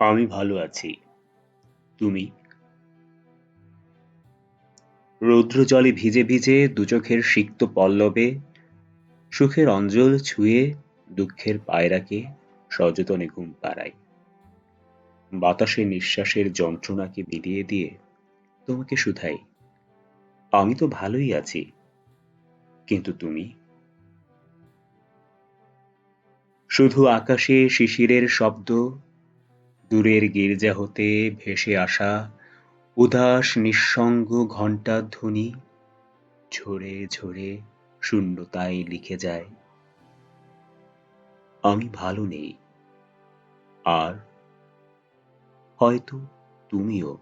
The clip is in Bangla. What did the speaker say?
আমি ভালো আছি। তুমি? রৌদ্র জলে ভিজে ভিজে দুচোখের সিক্ত পল্লবে, সুখের অঞ্জল ছুঁয়ে দুঃখের পায়রাকে সযতনে ঘুম পাড়াই বাতাসে নিঃশ্বাসের যন্ত্রণাকে বিলিয়ে দিয়ে তোমাকে শুধাই। আমি তো ভালোই আছি, কিন্তু তুমি? শুধু আকাশে শিশিরের শব্দ দূরের গির্জা হতে ভেসে আসা উদাস নিঃসঙ্গ ঘণ্টার ধ্বনি ঝরে ঝরে শূন্যতায় লিখে যায়। আমি ভালো নেই। আর হয়তো তুমিও।